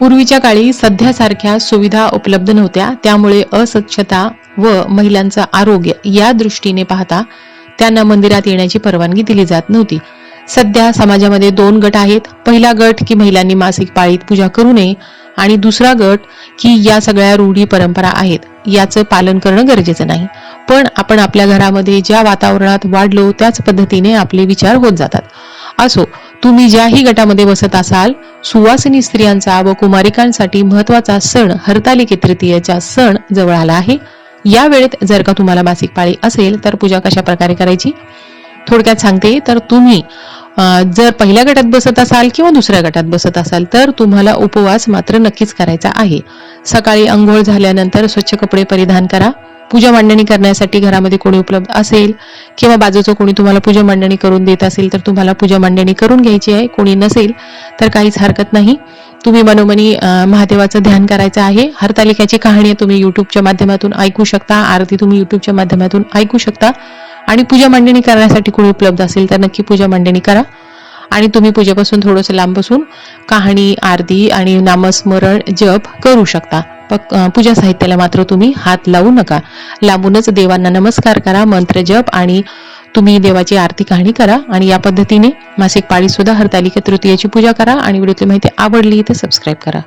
पूर्वीच्या काळी सध्यासारख्या सुविधा उपलब्ध नव्हत्या. त्यामुळे अस्वच्छता व महिलांचं आरोग्य या दृष्टीने पाहता त्यांना मंदिरात येण्याची परवानगी दिली जात नव्हती. सध्या समाजामध्ये दोन गट आहेत. पहिला गट की महिलांनी मासिक पाळीत पूजा करू नये आणि दुसरा गट की या सगळ्या रूढी परंपरा आहेत. याचं पालन करणं गरजेचं नाही. पण आपण आपल्या घरामध्ये ज्या वातावरणात वाढलो त्याच पद्धतीने आपले विचार होत जातात. असो तुम्ही ज्याही गटामध्ये बसत असाल सुवासिनी स्त्रियांचा व कुमारिकांसाठी महत्त्वाचा सण हरतालिके तृतीयेचा सण जवळ आला आहे. या वेळेत जर का तुम्हाला मासिक पाळी असेल तर पूजा कशा प्रकारे करायची? थोडक्यात सांगते तर तुम्ही जर पहिल्या गटात बसत असाल किंवा दुसऱ्या गटात बसत असाल तर तुम्हाला उपवास मात्र नक्कीच करायचा आहे. सकाळी अंघोळ झाल्यानंतर स्वच्छ कपडे परिधान करा. पूजा मांडणी करण्यासाठी घरामध्ये कोणी उपलब्ध असेल किंवा बाजूचं कोणी तुम्हाला पूजा मांडणी करून देत असेल तर तुम्हाला पूजा मांडणी करून घ्यायची आहे. कोणी नसेल तर काहीच हरकत नाही. तुम्ही मनोमनी महादेवाचं ध्यान करायचं आहे. हरतालिकाची कहाणी तुम्ही युट्यूबच्या माध्यमातून ऐकू शकता. आरती तुम्ही युट्यूबच्या माध्यमातून ऐकू शकता. आणि पूजा मांडणी करण्यासाठी कोणी उपलब्ध असेल तर नक्की पूजा मांडणी करा. आणि तुम्ही पूजेपासून थोडंसं लांब बसून कहाणी आरती आणि नामस्मरण जप करू शकता. पक- पूजा साहित्याला मात्र तुम्ही हात लावू नका. लांबूनच देवांना नमस्कार करा मंत्र जप आणि तुम्ही देवाची आरती कहाणी करा आणि या पद्धतीने मासिक पाळी सुद्धा हरतालिका तृतीयाची पूजा करा आणि व्हिडिओतली माहिती आवडली तर सबस्क्राईब करा.